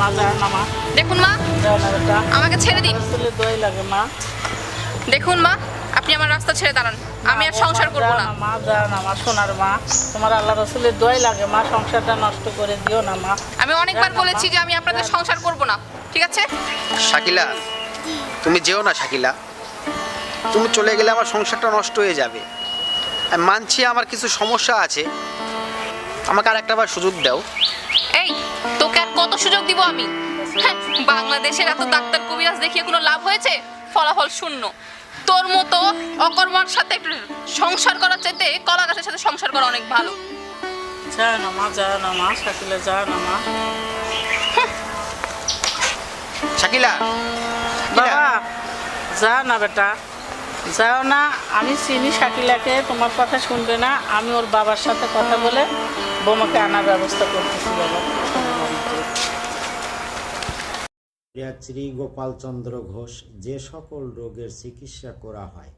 মা মা না মা দেখুন মা আমাকে ছেড়ে দিন। দই লাগে মা দেখুন মা আপনি আমার রাস্তা ছেড়ে দাঁড়ান। আমি আর সংসার করব না। মা যাও না মা সোনার মা তোমার আল্লাহ রসুলের দই লাগে মা সংসারটা নষ্ট করে দিও না মা। আমি অনেকবার বলেছি যে আমি আপনাদের সংসার করব না ঠিক আছে? শাকিলা তুমি যেও না শাকিলা। তুমি চলে গেলে আমার সংসারটা নষ্ট হয়ে যাবে। মানছি আমার কিছু সমস্যা আছে। আমাকে আর একটা বার সুযোগ দাও। এই সুযোগ দিব আমি। হ্যাঁ, বাংলাদেশের এত ডাক্তার কবিরাজ দেখিয়ে কোনো লাভ হয়েছে? ফলাফল শূন্য। তোর মতো অকর্মার সাথে একটু সংসার করার চাইতে কলা গাছের সাথে সংসার করা অনেক ভালো। যাও না মা যাও না মা শাকিলে যাও না মা শাকিলা। বাবা যাও না বেটা। যাও না আমি চিনি শাকিলাকে তোমার কথা শুনবে না। আমি ওর বাবার সাথে কথা বলে বোমাকে আনার ব্যবস্থা করতেছি বাবা। শ্রী গোপালচন্দ্র ঘোষ যে সকল রোগের চিকিৎসা করা হয়,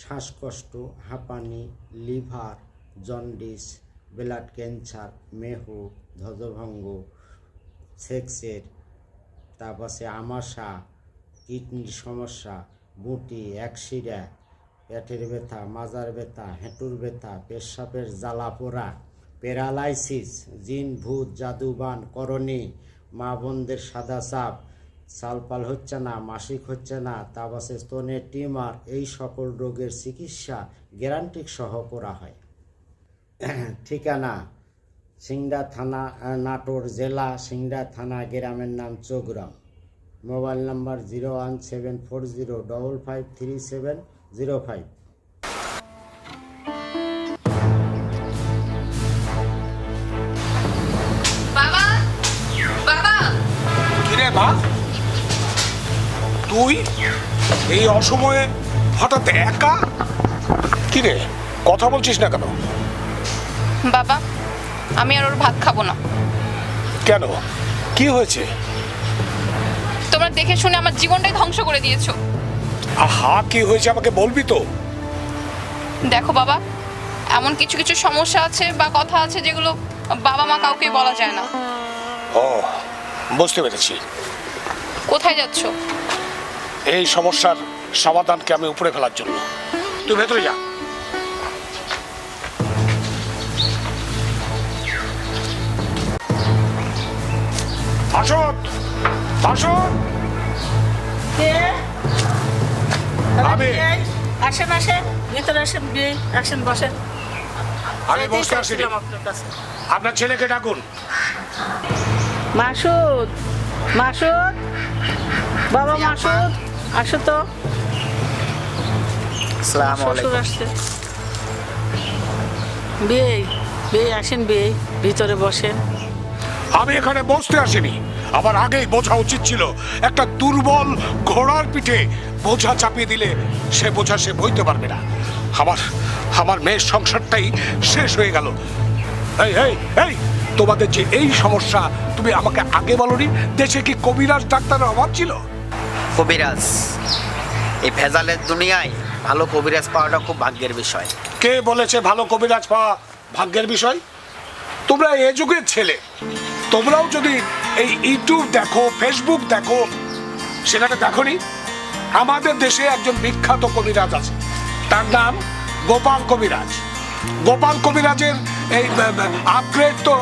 শ্বাসকষ্ট, হাঁপানি, লিভার, জন্ডিস, ব্লাড ক্যান্সার, মেহু, ধ্বজভঙ্গ, সেক্সের তারপাশে আমাশা, কিডনির সমস্যা গুটি একশিরা পেটের ব্যথা, মাজার ব্যথা, হেঁটুর ব্যথা, পেশাবের জ্বালা পোড়া, প্যারালাইসিস, জিন, ভূত, জাদুবান, করণী, মা বোনদের সাদা চাপ সালপাল হচ্ছে না, মাসিক হচ্ছে না তাবাসে স্তনের টিউমার, এই সকল রোগের চিকিৎসা গ্যারান্টিক সহ করা হয়। ঠিকানা, সিংড়া থানা নাটোর জেলা, সিংড়া থানা গ্রামের নাম Chaugram. Mobile number zero one seven four zero double five three seven zero five. এই অসময়ে হঠাৎ একা? কিরে কথা বলছিস না কেন? বাবা আমি আর ওর ভাত খাব না। কেন? কি হয়েছে? তোমরা দেখে শুনে আমার জীবনটাই ধ্বংস করে দিয়েছ। আহা কি হয়েছে আমাকে বলবি তো? দেখো বাবা এমন কিছু কিছু সমস্যা আছে বা কথা আছে যেগুলো বাবা মা কাউকে বলা যায় না। ও বুঝতে পেরেছি। কোথায় যাচ্ছ? এই সমস্যার সমাধানকে আমি উপরে ফেলার জন্য। তুই ভেতরে যা। আসুন। আসুন আমি। এই, আসেন আসেন। ভিতরে আসেন বিয়ে আসেন বসেন। আমি এইটাই বসতে আসিনি। চাইছিলাম আপনার কাছে। আপনার ছেলেকে ডাকুন। মাসুদ মাসুদ বাবা মাসুদ। আসো তো। শ্বশুর আসছে। বিয়ে বিয়ে আসেন বিয়ে ভিতরে বসেন। আমি এখানে বসতে আসিনি। আমার আগেই বোঝা উচিত ছিল একটা দুর্বল ঘোড়ার পিঠে বোঝা চাপিয়ে দিলে সে বোঝা সে বইতে পারবে না। আমার আমার মেয়ের সংসারটাই শেষ হয়ে গেল। এই এই এই তোমাদের যে এই সমস্যা তুমি আমাকে আগে বলনি? দেশে কি কবিরাজ ডাক্তারের অভাব ছিল? কবিরাজ। এই ভেজালের দুনিয়ায় ভালো কবিরাজ পাওয়াটা খুব ভাগ্যের বিষয়। কে বলেছে ভালো কবিরাজ পাওয়া ভাগ্যের বিষয়? তোমরা এ যুগের ছেলে। তোমরাও যদি এই ইউটিউব দেখো ফেসবুক দেখো সেখানে দেখনি? আমাদের দেশে একজন বিখ্যাত কবিরাজ আছে। তার নাম গোপাল কবিরাজ। গোপাল কবিরাজের এই আপগ্রেড তো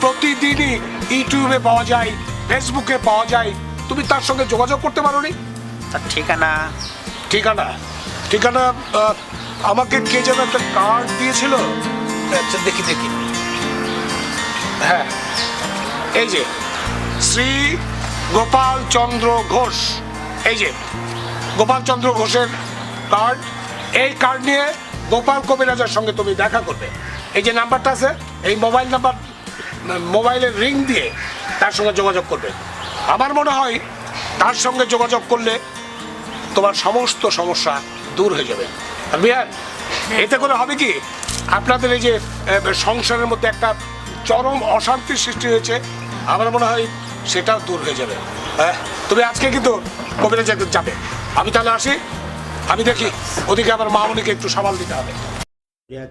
প্রতিদিনই ইউটিউবে পাওয়া যায় ফেসবুকে পাওয়া যায়। তুমি তার সঙ্গে যোগাযোগ করতে পারো নি তার ঠিকানা? ঠিকানা ঠিকানা আমাকে কে যেন একটা কার্ড দিয়েছিল? আচ্ছা দেখি দেখি। হ্যাঁ। এই যে শ্রী গোপাল চন্দ্র ঘোষ। এই যে গোপাল চন্দ্র ঘোষের কার্ড এই কার্ড নিয়ে গোপাল কবিরাজের সঙ্গে তুমি দেখা করবে। এই যে নাম্বারটা আছে এই মোবাইল নাম্বার মোবাইলের রিং দিয়ে তার সঙ্গে যোগাযোগ করবে। আমার মনে হয় তার সঙ্গে যোগাযোগ করলে তোমার সমস্ত সমস্যা দূর হয়ে যাবে। বিহার এতে করে হবে কি? আপনাদের এই যে সংসারের মধ্যে একটা চরম অশান্তির সৃষ্টি হয়েছে, আমার মনে হয় সেটাও দূর হয়ে যাবে। হ্যাঁ? তুমি আজকে কিন্তু কবিরাজ একদিন যাবে। আমি তাহলে আসি। আমি দেখি, ওদিকে আমার মা মামনিকে একটু সামাল দিতে হবে।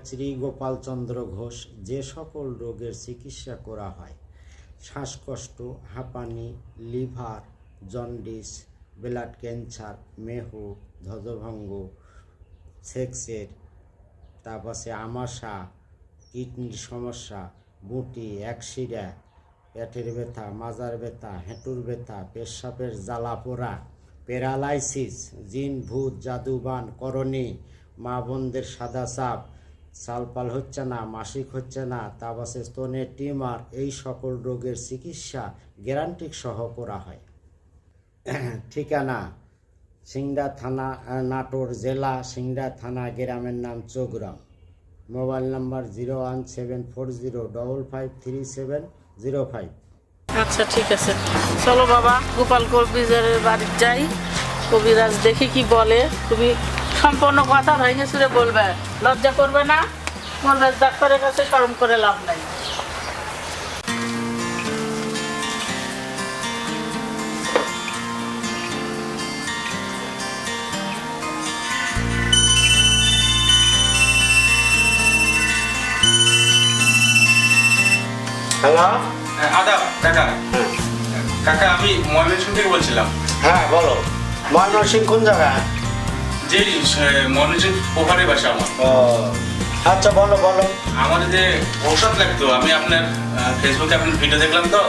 শ্রী গোপালচন্দ্র ঘোষ, যে সকল রোগের চিকিৎসা করা হয় শ্বাসকষ্ট, হাঁপানি, লিভার জন্ডিস ব্লাড ক্যান্সার মেহু, ধ্বজভঙ্গ, সেক্সের, তারপরে আমাশা, কিডনির সমস্যা, গুটি একশিরা পেটের ব্যথা, মাজার ব্যথা, হেঁটুর ব্যথা পেশাপের জ্বালা পোড়া, প্যারালাইসিস, জিন, ভূত, জাদুবান, করণী, মা বোনদের সাদা চাপ সালপাল হচ্ছে না, মাসিক হচ্ছে না তাবাসে স্তনের টিমার এই সকল রোগের চিকিৎসা গ্যারান্টিক সহ করা হয়। ঠিকানা, সিংড়া থানা নাটোর জেলা, সিংড়া থানা, গ্রামের নাম Chaugram. Mobile number zero one seven four zero double five three seven zero five. আচ্ছা ঠিক আছে। চলো বাবা গোপাল কবিরাজের বাড়ি যাই। কবিরাজ দেখি কি বলে, তুমি সম্পূর্ণ কথা ভেঙে সুরে বলবে। লজ্জা করবে না? বলবে ডাক্তারের কাছে শরম করে লাভ নাই। হ্যালো? হ্যাঁ, আদাব কাকা। কাকা আমি ময়মনসিং থেকে বলছিলাম। হ্যাঁ বলো। ময়মনসিং কোন জায়গায়? যে ময়মনসিং ওভারে বাসা আমার। আচ্ছা বলো বলো। আমার যে ঔষধ লাগতো আমি আপনার ফেসবুকে আপনার ভিডিও দেখলাম তো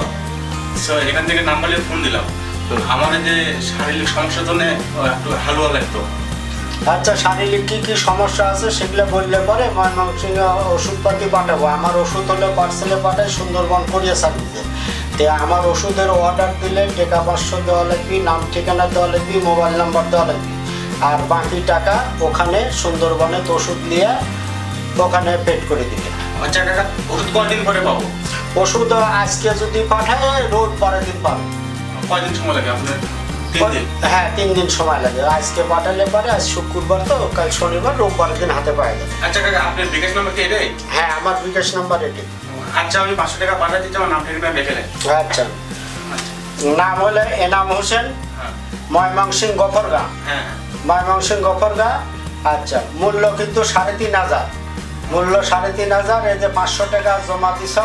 So, এখান থেকে নাম্বার নিয়ে ফোন দিলাম। আমার যে শারীরিক সমস্যার জন্য একটু হালুয়া লাগতো। আচ্ছা শারীরিক কি কি সমস্যা আছে সেগুলো বললে পরে ময়মনসিং ওষুধপাতি পাঠাবো। আমার ওষুধ হলে পার্সেলে পাঠাই সুন্দরবন কোরিয়া সার্ভিসে তে আমার ওষুধের অর্ডার দিলে টেকা পাঁচশো দেওয়া লাগবে নাম ঠিকানা দেওয়া লাগবে মোবাইল নাম্বার দেওয়া লাগবে। আর বাকি টাকা ওখানে সুন্দরবনে ওষুধ নিয়ে ওখানে পেড করে দিবে। আচ্ছা কাকা ওষুধ কয়দিন পরে পাবো? ওষুধ আজকে যদি পাঠায় রোড পরের দিন পাবে। কয়দিন সময় লাগে আপনার? হ্যাঁ তিন দিন সময় লাগে। আজকে পাঠালে পারে আজ শুক্রবার তো কাল শনিবার রোববারের দিন হাতে পাওয়া যাবে। আচ্ছা কাকা আপনার বিকাশ নাম্বার কি এটাই? হ্যাঁ আমার বিকাশ নাম্বার এটি। আচ্ছা আমি পাঁচশো টাকা পাঠিয়ে দিচ্ছি আমার নাম ঠিকানা লিখে নেন। আচ্ছা। নাম হলে এনাম হোসেন হ্যাঁ। ময়মনসিং গফরগা। হ্যাঁ। ময়মনসিং গফরগা। আচ্ছা মূল্য কিন্তু সাড়ে তিন হাজার। মূল্য সাড়ে তিন হাজার এই যে পাঁচশো টাকা জমা দিছ।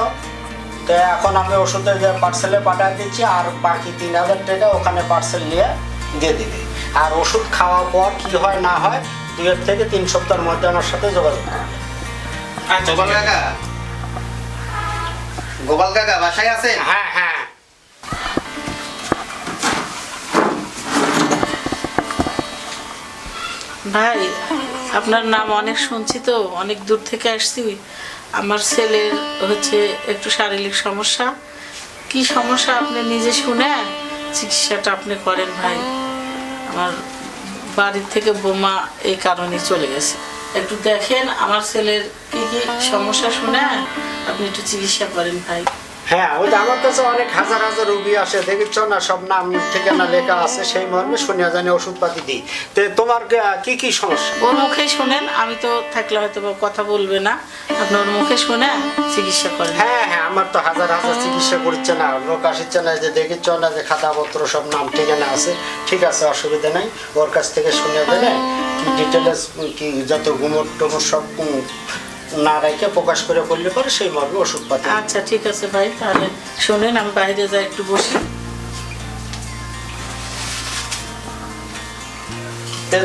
তো এখন আমি ওষুধের যে পার্সেলে পাঠিয়ে দিচ্ছি আর বাকি তিন হাজার টাকা ওখানে পার্সেল নিয়ে দিয়ে দিবে। আর ওষুধ খাওয়ার পর কি হয় না হয় দুয়ের থেকে তিন সপ্তাহের মধ্যে আমার সাথে যোগাযোগ করবে। আচ্ছা গোপাল কাকা। গোপাল কাকা বাসায় আছেন? হ্যাঁ হ্যাঁ। ভাই, আপনার নাম অনেক শুনছি তো, অনেক দূর থেকে আসছি। আমার ছেলের হচ্ছে একটু শারীরিক সমস্যা। কি সমস্যা আপনি নিজে শুনে চিকিৎসাটা আপনি করেন ভাই। আমার বাড়ির থেকে বোমা এই কারণে চলে গেছে। একটু দেখেন আমার ছেলের কি কি সমস্যা শুনে আপনি একটু চিকিৎসা করেন ভাই। হ্যাঁ ওই যে আমার কাছে অনেক হাজার হাজার রুগী আসে দেখেছ না সব নাম ঠিকানা লেখা আছে সেই মর্মে শুনিয়া জানি ওষুধপাতি দিই। তো তোমার কি কি সমস্যা? ওর মুখে শোনেন আমি তো থাকলে হয়তো কথা বলবে না। আপনি ওর মুখে শুনে চিকিৎসা করেন। হ্যাঁ হ্যাঁ আমার তো হাজার হাজার চিকিৎসা করছে না। লোক আসছে না যে দেখেছ না যে খাতাপত্র সব নাম ঠিকানা আছে। ঠিক আছে অসুবিধা নেই। ওর কাছ থেকে শুনে দেবে কি ডিটেলস কি যত গুমর টুমর সব না রেখে প্রকাশ করে বললে পরে সেই মর্মে ওষুধপাতি। আচ্ছা ঠিক আছে ভাই তাহলে শোনেন আমি বাইরে যাই একটু বসি।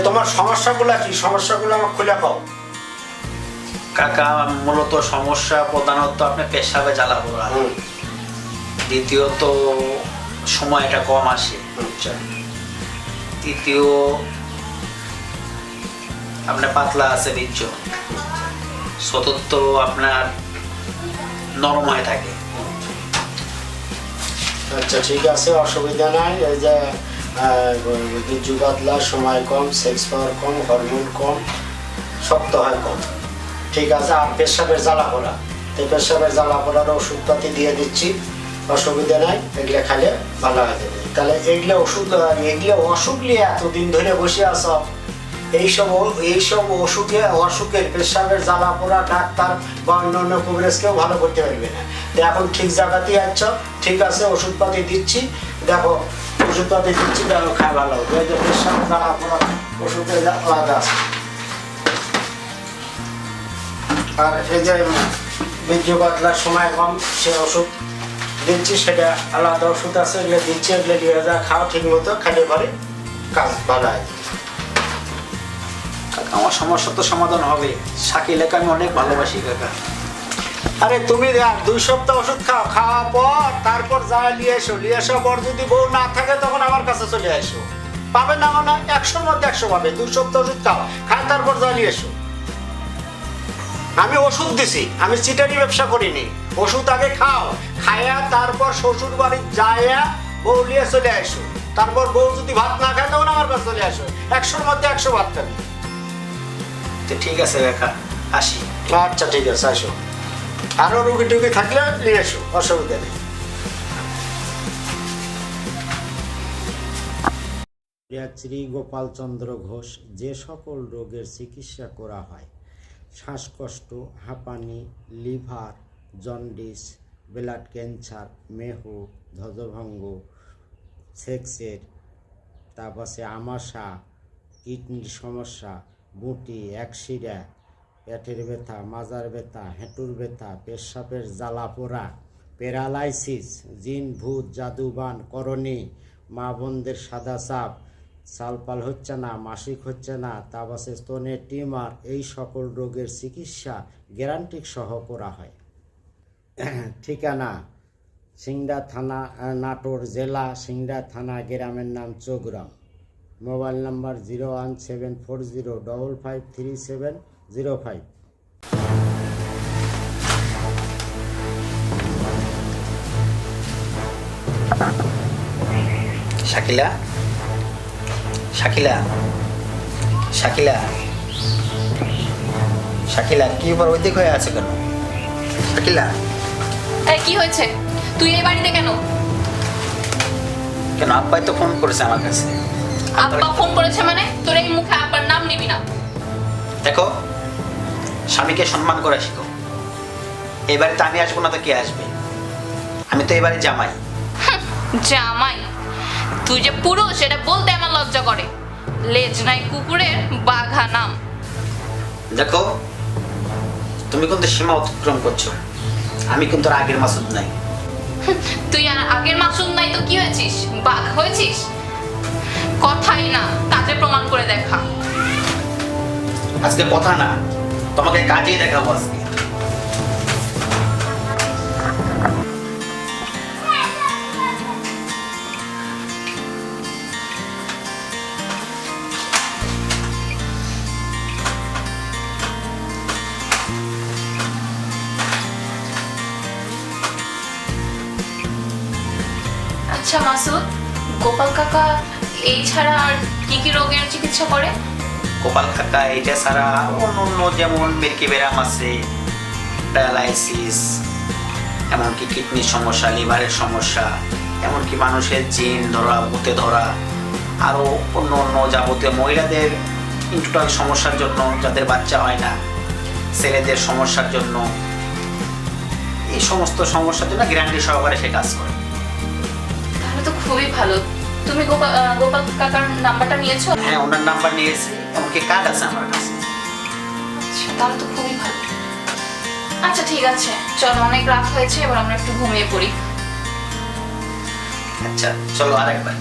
তোমার সমস্যাগুলো কি? সমস্যাগুলো আমার খুলে পাও কাকা মূলত সমস্যা প্রধানত আপনার পেশাবে জ্বালা পোড়া দ্বিতীয়ত সময়টা কম আসে। আচ্ছা। তৃতীয় আপনার পাতলা আছে বীর্য। চতুর্থ আপনার নরম হয়ে থাকে। আচ্ছা ঠিক আছে, অসুবিধা নাই। এই যে বীর্য পাতলা সময় কম সেক্স পাওয়ার কম হরমোন কম, শক্ত হয় কম। ঠিক আছে, আর পেশাবের জ্বালা পোড়া। এই পেশাবের জ্বালা পোড়ার ওষুধপাতি দিয়ে দিচ্ছি। অসুবিধা নাই, এগুলো খাইলে ভালো হয়ে। যাবে তাহলে এগুলো ওষুধ, এগুলো অসুখ নিয়ে এতদিন ধরে বসে আস এইসব এইসব অসুখে অসুখের পেশাবের জ্বালা পোড়া ডাক্তার বা অন্য কভারেজ কেউ ভালো করতে পারবে না। এখন ঠিক জায়গাতেই আছ, ঠিক আছে, ওষুধপাতি দিচ্ছি। দেখো ওষুধ পাতি দিচ্ছি, দেখো খায় ভালো প্রেশার জ্বালা পড়া, ওষুধের আলাদা আছে। আর এই যে বীর্য পাতলার সময় কম সে ওষুধ দিচ্ছি, সেটা আলাদা ওষুধ আছে, এগুলো দিচ্ছি, এগুলো দিয়ে যা খাও, ঠিক মতো খাইলে পরে, কাজ ভালো কাকা আমার সমস্যা তো সমাধান হবে। শাকিলাকে আমি অনেক ভালোবাসি, কাকা। আরে তুমি আর দুই সপ্তাহ ওষুধ খাও, খাওয়া পর তারপর যা নিয়ে এসো, নিয়ে আসার পর যদি বউ না থাকে তখন আমার কাছে চলে আসো পাবে না মানে একশোর মধ্যে একশো পাবে, দুই সপ্তাহ ওষুধ খাও, খায় তারপর যা নিয়ে এসো। আমি ওষুধ দিছি, আমি চিটারি ব্যবসা করিনি। ওষুধ আগে খাও, খায়া তারপর শ্বশুর বাড়ি যায়া বউ নিয়ে চলে আসো তারপর বউ যদি ভাত না খায় তখন আমার কাছে চলে আসো একশোর মধ্যে একশো ভাত খাবে। তো ঠিক আছে কাকা আসি। আচ্ছা ঠিক আছে আসো। আরও রুগী টুগি থাকলে নিয়ে এসো অসুবিধা নেই। শ্রী গোপালচন্দ্র ঘোষ যে সকল রোগের চিকিৎসা করা হয় শ্বাসকষ্ট হাঁপানি লিভার জন্ডিস ব্লাড ক্যান্সার মেহু ধ্বজভঙ্গ সেক্সের তারপাশে আমাশা কিডনির সমস্যা বুটি, একশিরা, পেটের ব্যথা, মাজার ব্যথা, হেঁটুর ব্যথা, পেশাবের জ্বালা পোড়া, প্যারালাইসিস, জিন, ভূত, জাদুবান, করণী, মা বোনদের সাদা চাপ সালপাল হচ্ছে না, মাসিক হচ্ছে না, তাবাসে স্তনের টিমার এই সকল রোগের চিকিৎসা গ্যারান্টিক সহ করা হয়। ঠিকানা, সিংড়া থানা নাটোর জেলা, সিংড়া থানা, গ্রামের নাম Chaugram. Mobile number zero one seven four zero double five three seven zero five. Shakila? Shakila? Shakila? Shakila কি এবার ওই দিক হয়ে আছে কেন? শাকিলা? এই কি হয়েছে? তুই এই বাড়িতে কেন? কেন আব্বাই তো ফোন করেছে আমার কাছে। আব্বা ফোন করেছে মানে? তোর এই মুখে আব্বার নাম নিবি না। দেখো স্বামীকে সম্মান করে শিখো এই বাড়িতে আমি আসব না তো কে আসবে? আমি তো এবারে জামাই। জামাই। তুই যে পুরুষ এটা বলতে আমার লজ্জা করে। লেজ নাই কুকুরের বাঘা নাম। দেখো তুমি কিন্তু সীমা অতিক্রম করছ। আমি কিন্তু আগের মাসুদ নাই। তুই আর আগের মাসুদ নাই তো কি হয়েছিস? বাঘ হয়েছিস? কথাই না কাজে প্রমাণ করে দেখা। আজকে কথা না তোমাকে কাজেই দেখাবো আজকে। আচ্ছা মাসুদ গোপাল কাকা এই ছাড়া আর কি কি রোগের চিকিৎসা করে? গোপাল কাকা এটা ছাড়া অন্য অন্য যেমন মিল্কি ব্যারাম আছে প্যারালাইসিস এমনকি কিডনির সমস্যা লিভারের সমস্যা এমনকি মানুষের জিন ধরা ভূতে ধরা আরও অন্য অন্য যাবতীয় মহিলাদের ইন্টুটাল সমস্যার জন্য যাদের বাচ্চা হয় না ছেলেদের সমস্যার জন্য এই সমস্ত সমস্যার জন্য গ্যারান্টি সহকারে সে কাজ করে। তাহলে তো খুবই ভালো। তুমি গোপাল গোপাল কাকার নাম্বারটা নিয়েছো? হ্যাঁ ওনার নাম্বার নিয়েছি। এমনকি কার্ড আছে আমার কাছে। আচ্ছা তাহলে তো খুবই ভালো। আচ্ছা ঠিক আছে। চলো অনেক রাত হয়েছে এবার আমরা একটু ঘুমিয়ে পড়ি। আচ্ছা চলো আরেকবার।